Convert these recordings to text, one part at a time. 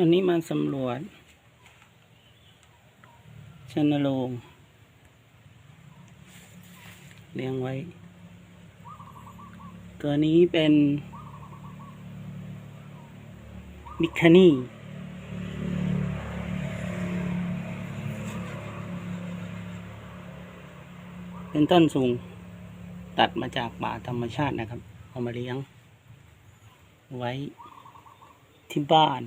วันนี้มาสำรวจชนโรงเลี้ยงไว้ ตัวนี้เป็นมิคานี่เป็นต้นสูง ตัดมาจากป่าธรรมชาตินะครับ เอามาเลี้ยง ไว้ที่บ้าน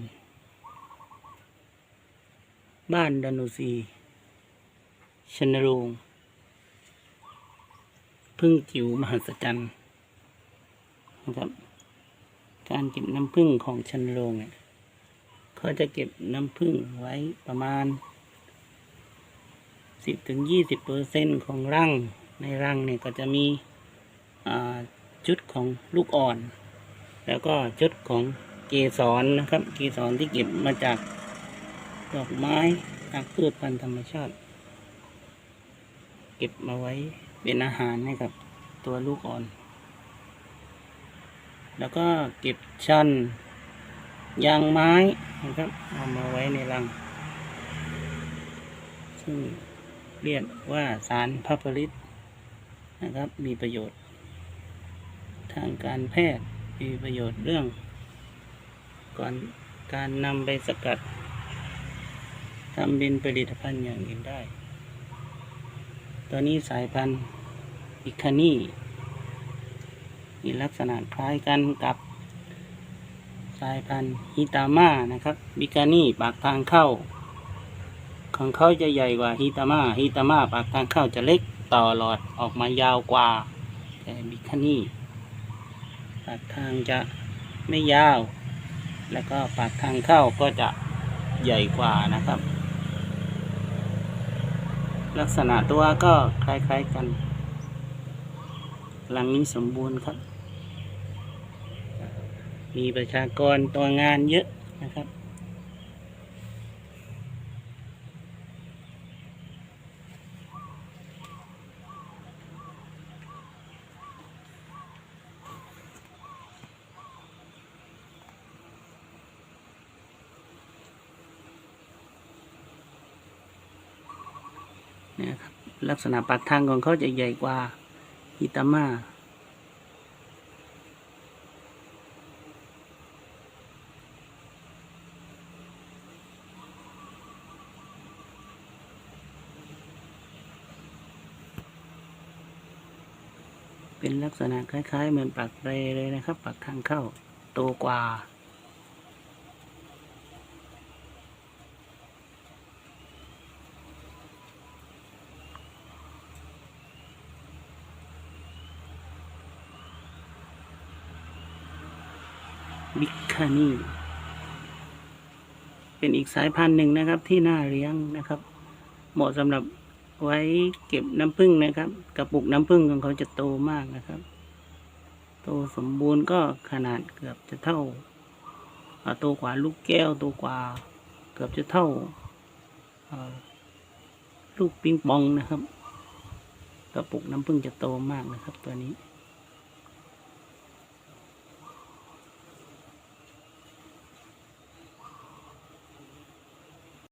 บ้านดานุซีชนโรงพึ่งจิ๋วมหัศจรรย์นะครับ การเก็บน้ำพึ่งของชนโรงเนี่ยเขาจะเก็บน้ำพึ่งไว้ประมาณสิบถึงยี่สิบเปอร์เซ็นของรังในรังเนี่ยก็จะมีอ่าจุดของลูกอ่อน แล้วก็จุดของเกสรนะครับ เกสรที่เก็บมาจาก ดอกไม้จากพืชพันธุ์ธรรมชาติ เก็บมาไว้เป็นอาหารให้กับตัวลูกอ่อน แล้วก็เก็บชันยางไม้นะครับเอามาไว้ในรัง ซึ่งเรียกว่าสารพัปริตนะครับ มีประโยชน์ ทางการแพทย์มีประโยชน์เรื่อง ก่อนการนำไปสกัด ทำเป็นผลิตภัณฑ์อย่างอื่นได้ ตัวนี้สายพันธุ์อิคานี่มีลักษณะคล้ายกันกับ สายพันธุ์ฮิตาม่านะครับบิคานี่ปากทางเข้า ของเขาจะใหญ่กว่าฮิตาม่าฮิตาม่าปากทางเข้าจะเล็กต่อหลอดออกมายาวกว่า แต่บิคานี่ปากทางจะไม่ยาว แล้วก็ปากทางเข้าก็จะใหญ่กว่านะครับ ลักษณะตัวก็คล้ายๆกัน หลังนี้สมบูรณ์ครับ มีประชากรตัวงานเยอะนะครับ นี่ยครับลักษณะปากทางของเขาจะใหญ่กว่าฮิตามาเป็นลักษณะคล้าย ๆ เหมือนปากเรเลยนะครับ ปากทางเข้าโตกว่า บิคานีเป็นอีกสายพันธุ์หนึ่งนะครับที่น่าเลี้ยงนะครับ เหมาะสำหรับไว้เก็บน้ำผึ้งนะครับ กระปุกน้ำผึ้งของเขาจะโตมากนะครับ โตสมบูรณ์ก็ขนาดเกือบจะเท่าโตกว่าลูกแก้วโตกว่า เกือบจะเท่าลูกปิงปองนะครับ กระปุกน้ำผึ้งจะโตมากนะครับ ตัวนี้